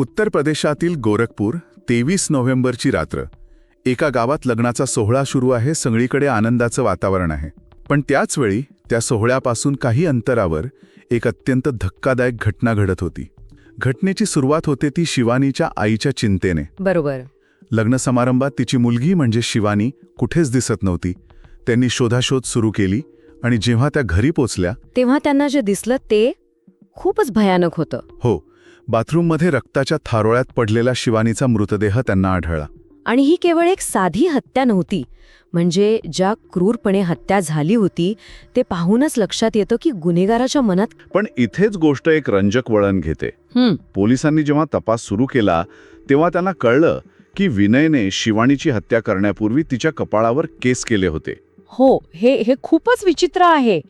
उत्तर प्रदेशातील गोरखपूर तेवीस नोव्हेंबरची रात्र. एका गावात लग्नाचा सोहळा सुरू आहे सगळीकडे आनंदाचं वातावरण आहे. पण त्याच वेळी त्या सोहळ्यापासून काही अंतरावर एक अत्यंत धक्कादायक घटना घडत होती. घटनेची सुरुवात होते ती शिवानीच्या आईच्या चिंतेने. बरोबर. लग्न समारंभात तिची मुलगी म्हणजे शिवानी कुठेच दिसत नव्हती. त्यांनी शोधाशोध सुरू केली आणि जेव्हा त्या घरी पोचल्या तेव्हा त्यांना जे दिसलं ते खूपच भयानक होतं. हो बाथरूममध्ये रक्ताच्या थारोळ्यात पडलेला शिवानीचा मृतदेह त्यांना आढळला. आणि ही केवळ एक साधी हत्या नव्हती. म्हणजे ज्या क्रूरपणे हत्या झाली होती ते पाहूनच लक्षात येतं की गुन्हेगाराच्या मनात पण इथेच गोष्ट एक रंजक वळण घेते. हं, पोलिसांनी जेव्हा तपास सुरू केला तेव्हा त्यांना कळलं की विनयने शिवानीची हत्या करण्यापूर्वी तिच्या कपाळावर केस केले होते. हो हे हे खूपच विचित्र आहे.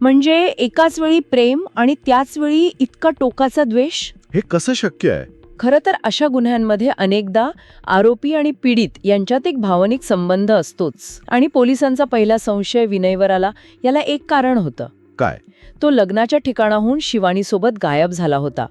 म्हणजे एकाच वेळी प्रेम आणि त्याच वेळी इतका टोकाचा द्वेष? हे कसं शक्य आहे? खरं तर अशा गुन्ह्यांमध्ये अनेकदा आरोपी आणि पीडित यांच्यात एक भावनिक संबंध असतोच. आणि पोलिसांचा पहिला संशय विनयवर आला याला एक कारण होतं. काय? तो लग्नाच्या ठिकाणाहून शिवानीसोबत गायब झाला होता.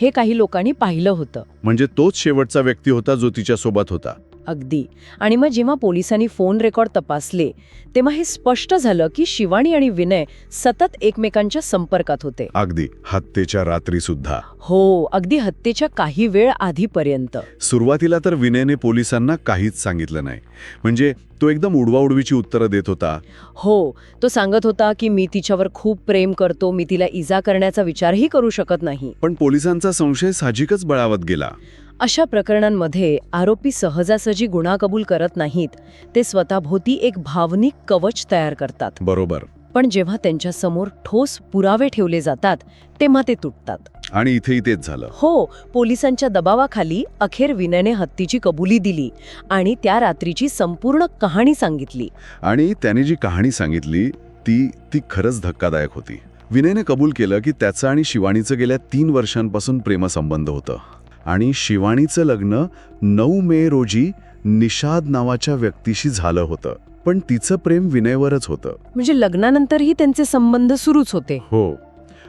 हे काही लोकांनी पाहिलं होतं. म्हणजे तोच शेवटचा व्यक्ती होता जो तिच्या सोबत होता? अगदी. आणि मग जेव्हा पोलिसांनी फोन रेकॉर्ड तपासले तेव्हा हे स्पष्ट झालं की शिवानी आणि विनय सतत एकमेकांच्या संपर्कात होते. अगदी. हत्येच्या रात्री सुद्धा हो अगदी हत्येच्या काही वेळ आधीपर्यंत. सुरुवातीला तर विनयने पोलिसांना काहीच सांगितलं नाही. म्हणजे तो एकदम उडवाउडवीची उत्तरं देत होता. हो तो सांगत होता की मी तिच्यावर खूप प्रेम करतो मी तिला इजा करण्याचा विचारही करू शकत नाही. पण पोलिसांचा संशय साहजिकच बळावत गेला. अशा प्रकरणांमध्ये आरोपी सहजासहजी गुन्हा कबूल करत नाहीत. ते स्वतःभोवती एक भावनिक कवच तयार करतात. बरोबर. पण जेव्हा त्यांच्यासमोर ठोस पुरावे ठेवले जातात तेव्हा ते तुटतात. आणि इथेही तेच झालं. हो पोलिसांच्या दबावाखाली अखेर विनयने हत्तीची कबुली दिली आणि त्या रात्रीची संपूर्ण कहाणी सांगितली. आणि त्याने जी कहाणी सांगितली ती ती खरंच धक्कादायक होती. विनयने कबूल केलं की त्याचं आणि शिवानीचं गेल्या तीन वर्षांपासून प्रेमसंबंध होतं. आणि शिवानीचं लग्न नऊ मे रोजी निषाद नावाच्या व्यक्तीशी झालं होतं. पण तिचं प्रेम विनयवरच होतं. म्हणजे लग्नानंतरही त्यांचे संबंध सुरूच होते. हो.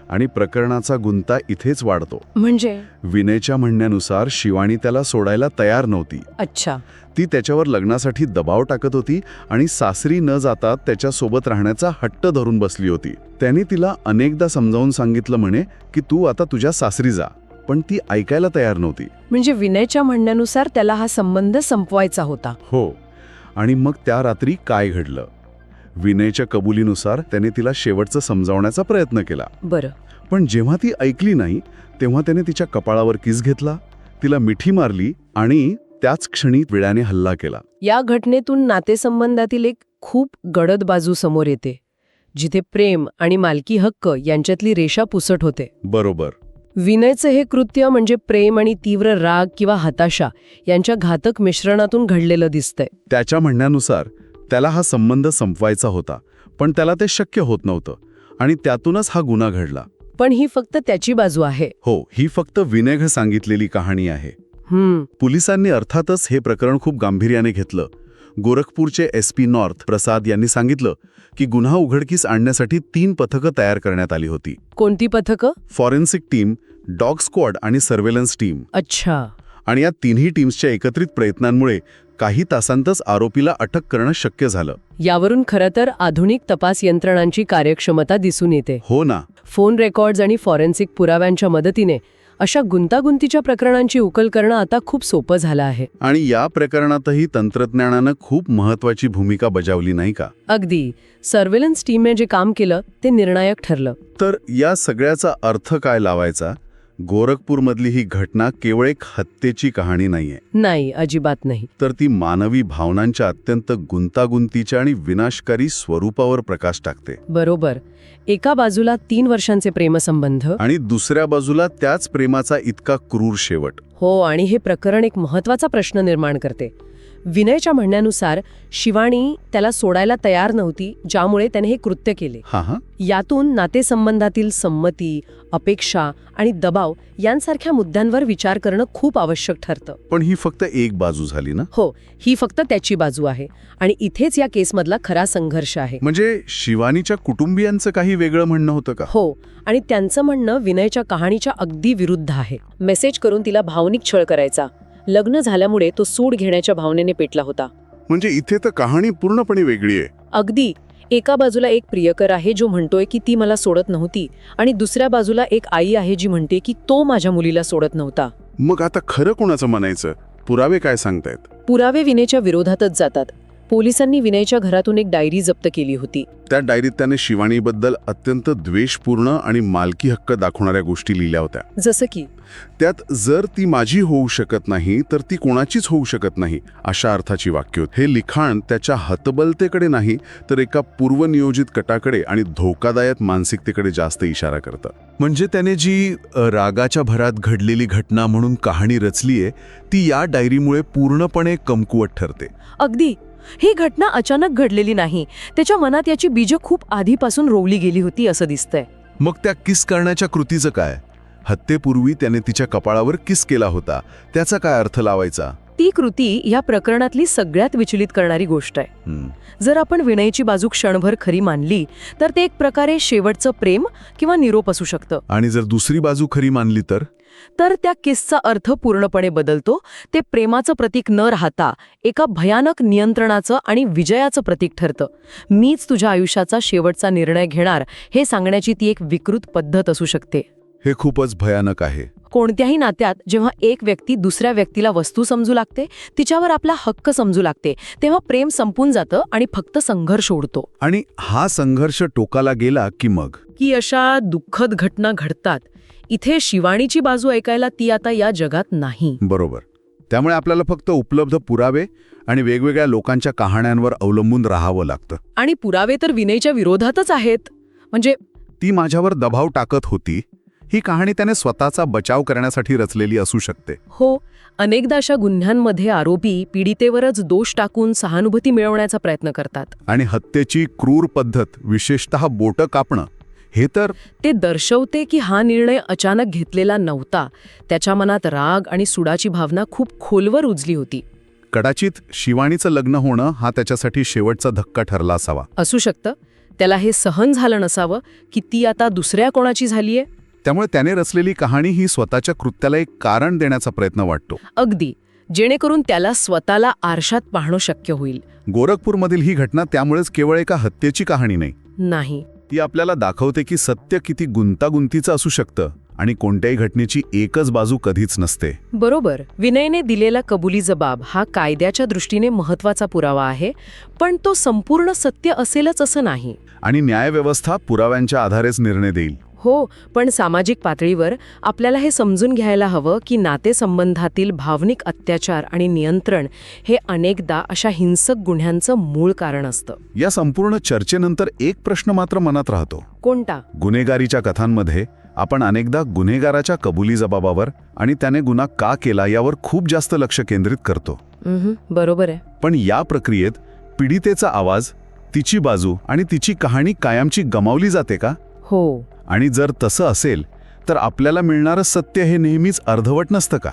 आणि प्रकरणाचा गुंता इथेच वाढतो. म्हणजे? विनयच्या म्हणण्यानुसार शिवानी त्याला सोडायला तयार नव्हती. अच्छा. ती त्याच्यावर लग्नासाठी दबाव टाकत होती आणि सासरी न जाता त्याच्यासोबत राहण्याचा हट्ट धरून बसली होती. त्याने तिला अनेकदा समजावून सांगितलं म्हणे की तू आता तुझ्या सासरी जा. पण ती ऐकायला तयार नव्हती. म्हणजे विनयच्या म्हणण्यानुसार त्याला हा संबंध संपवायचा होता. हो. आणि मग त्या रात्री काय घडलं? विनयच्या कबुलीनुसार त्याने तिला शेवटचं समजावण्याचा प्रयत्न केला. बरं. पण जेव्हा ती ऐकली नाही तेव्हा त्याने तिच्या कपाळावर किस घेतला तिला मिठी मारली आणि त्याच क्षणी विळ्याने हल्ला केला. या घटनेतून नातेसंबंधातील एक खूप गडद बाजू समोर येते जिथे प्रेम आणि मालकी हक्क यांच्यातली रेषा पुसट होते. बरोबर. विनयचं हे कृत्य म्हणजे प्रेम आणि तीव्र राग किंवा हताशा यांच्या घातक मिश्रणातून घडलेलं दिसतंय. त्याच्या म्हणण्यानुसार त्याला हा संबंध संपवायचा होता पण त्याला ते शक्य होत नव्हतं आणि त्यातूनच हा गुन्हा घडला. पण ही फक्त त्याची बाजू आहे. हो ही फक्त विनयघ सांगितलेली कहाणी आहे. हम्म. पोलिसांनी अर्थातच हे प्रकरण खूप गांभीर्याने घेतलं गोरखपूरचे एस पी नॉर्थ प्रसाद यांनी सांगितलं की गुन्हा उघडकीस आणण्यासाठी तीन पथकं तयार करण्यात आली होती. कोणती पथकं? फॉरेन्सिक टीम डॉग स्क्वॉड आणि सर्वेलन्स टीम. अच्छा. आणि या तिन्ही टीम्सच्या एकत्रित प्रयत्नांमुळे काही तासांतच आरोपीला अटक करणं शक्य झालं. यावरून खरं तर आधुनिक तपास यंत्रणांची कार्यक्षमता दिसून येते. हो ना. फोन रेकॉर्ड्स आणि फॉरेन्सिक पुराव्यांच्या मदतीने अशा गुंतागुंतीच्या प्रकरणांची उकल करणं आता खूप सोपं झालं आहे. आणि या प्रकरणातही तंत्रज्ञानानं खूप महत्वाची भूमिका बजावली नाही का? अगदी. सर्वेलन्स टीमने जे काम केलं ते निर्णायक ठरलं. तर या सगळ्याचा अर्थ काय लावायचा? गोरखपूरमधली ही घटना केवळ एक हत्येची कहाणी नाहीये. नाही अजिबात नाही. तर ती मानवी भावनांच्या अत्यंत गुंतागुंतीच्या आणि विनाशकारी स्वरूपावर प्रकाश टाकते. बरोबर. एका बाजूला तीन वर्षांचे प्रेमसंबंध. आणि दुसऱ्या बाजूला त्याच प्रेमाचा इतका क्रूर शेवट. हो आणि हे प्रकरण एक महत्त्वाचा प्रश्न निर्माण करते. विनयच्या म्हणण्यानुसार शिवाणी त्याला सोडायला तयार नव्हती ज्यामुळे त्याने हे कृत्य केले. यातून नातेसंबंधातील संमती अपेक्षा आणि दबाव यांसारख्या मुद्द्यांवर विचार करणं खूप आवश्यक ठरतं. पण ही फक्त एक बाजू झाली ना? हो ही फक्त त्याची बाजू आहे आणि इथेच या केसमधला खरा संघर्ष आहे. म्हणजे शिवानीच्या कुटुंबियांचं काही वेगळं म्हणणं होतं का? हो आणि त्यांचं म्हणणं विनयच्या कहाणीच्या अगदी विरुद्ध आहे. मेसेज करून तिला भावनिक छळ करायचा. लग्न झाल्यामुळे तो सूड घेण्याच्या भावनेने पेटला होता. म्हणजे इथे तर कहाणी पूर्णपणे वेगळी आहे. अगदी. एका बाजूला एक प्रियकर आहे जो म्हणतोय की ती मला सोडत नव्हती आणि दुसऱ्या बाजूला एक आई आहे जी म्हणते की तो माझ्या मुलीला सोडत नव्हता. मग आता खरं कोणाचं म्हणायचं? पुरावे काय सांगतायत? पुरावे विनयच्या विरोधातच जातात. पोलिसांनी विनयच्या घरातून एक डायरी जप्त केली होती. त्या डायरीत त्याने शिवानीबद्दल अत्यंत द्वेषपूर्ण आणि मालकी हक्क दाखवणाऱ्या गोष्टी लिहिल्या होत्या. जसं की? त्यात जर ती माझी होऊ शकत नाही तर ती कोणाचीच होऊ शकत नाही अशा अर्थाची वाक्य होती. हे लिखाण त्याच्या हतबलतेकडे नाही तर एका पूर्वनियोजित कटाकडे आणि धोकादायक मानसिकतेकडे जास्त इशारा करतं. म्हणजे त्याने जी अ, रागाच्या भरात घडलेली घटना म्हणून कहाणी रचलीये ती या डायरीमुळे पूर्णपणे कमकुवत ठरते. अगदी. ही घटना अचानक घडलेली नाही. त्याच्या मनात याची बीजं खूप आधीपासून रोवली गेली होती असं दिसतंय. मग त्या किस करण्याच्या कृतीचं काय? हत्येपूर्वी त्याने तिच्या कपाळावर किस केला होता? त्याचा काय अर्थ लावायचा? ती कृती या प्रकरणातली सगळ्यात विचलित करणारी गोष्ट आहे. जर आपण विनयची बाजू क्षणभर खरी मानली तर ते एक प्रकारे शेवटचं प्रेम किंवा निरोप असू शकतं. आणि जर दुसरी बाजू खरी मानली तर? तर त्या किसचा अर्थ पूर्णपणे बदलतो. ते प्रेमाचं प्रतीक न राहता एका भयानक नियंत्रणाचं आणि विजयाचं प्रतीक ठरतं. मीच तुझ्या आयुष्याचा शेवटचा निर्णय घेणार हे सांगण्याची ती एक विकृत पद्धत असू शकते. हे खूपच भयानक आहे. कोणत्याही नात्यात जेव्हा एक व्यक्ती दुसऱ्या व्यक्तीला वस्तू समजू लागते तिच्यावर आपला हक्क समजू लागते तेव्हा प्रेम संपून जातं आणि फक्त संघर्ष उडतो. आणि हा संघर्ष टोकाला गेला की मग? की अशा दुःखद घटना घडतात इथे शिवाणीची बाजू ऐकायला ती आता या जगात नाही. बरोबर. त्यामुळे आपल्याला फक्त उपलब्ध पुरावे आणि वेगवेगळ्या लोकांच्या कहाण्यांवर अवलंबून राहावं लागतं. आणि पुरावे तर विनयच्या विरोधातच आहेत. म्हणजे ती माझ्यावर दबाव टाकत होती. ही कहाणी त्याने स्वतःचा बचाव करण्यासाठी रचलेली असू शकते. हो अनेकदा अशा गुन्ह्यांमध्ये आरोपी पीडितेवरच दोष टाकून सहानुभूती मिळवण्याचा प्रयत्न करतात. आणि हत्येची क्रूर पद्धत विशेषतः बोटं कापणं हे तर ते दर्शवते की हा निर्णय अचानक घेतलेला नव्हता. त्याच्या मनात राग आणि सुडाची भावना खूप खोलवर रुजली होती. कदाचित शिवाणीचं लग्न होणं हा त्याच्यासाठी शेवटचा धक्का ठरला असावा. असू शकतं. त्याला हे सहन झालं नसावं की ती आता दुसऱ्या कोणाची झालीये? त्यामुळे त्याने रचलेली कहाणी ही स्वतःच्या कृत्याला एक कारण देण्याचा प्रयत्न वाटतो. अगदी. जेणेकरून त्याला स्वतःला आरशात पाहणं शक्य होईल. गोरखपूरमधील ही घटना त्यामुळेच केवळ एका हत्येची कहाणी नाही. नाही. ती आपल्याला दाखवते की सत्य किती गुंतागुंतीचं असू शकतं आणि कोणत्याही घटनेची एकच बाजू कधीच नसते. बरोबर. विनयने दिलेला कबुली जबाब हा कायद्याच्या दृष्टीने महत्त्वाचा पुरावा आहे पण तो संपूर्ण सत्य असेलच असं नाही. आणि न्यायव्यवस्था पुराव्यांच्या आधारेच निर्णय देईल. हो पण सामाजिक पातळीवर आपल्याला हे समजून घ्यायला हवं की नातेसंबंधातील भावनिक अत्याचार आणि नियंत्रण हे अनेकदा अशा हिंसक गुन्ह्यांचं मूळ कारण असतं. या संपूर्ण चर्चेनंतर एक प्रश्न मात्र मनात राहतो. कोणता? गुन्हेगारीच्या कथांमध्ये आपण अनेकदा गुन्हेगाराच्या कबुली जबाबावर आणि त्याने गुन्हा का केला यावर खूप जास्त लक्ष केंद्रित करतो. बरोबर आहे. पण या प्रक्रियेत पीडितेचा आवाज तिची बाजू आणि तिची कहाणी कायमची गमावली जाते का? हो. आणि जर तसं असेल तर आपल्याला मिळणारं सत्य हे नेहमीच अर्धवट नसतं का?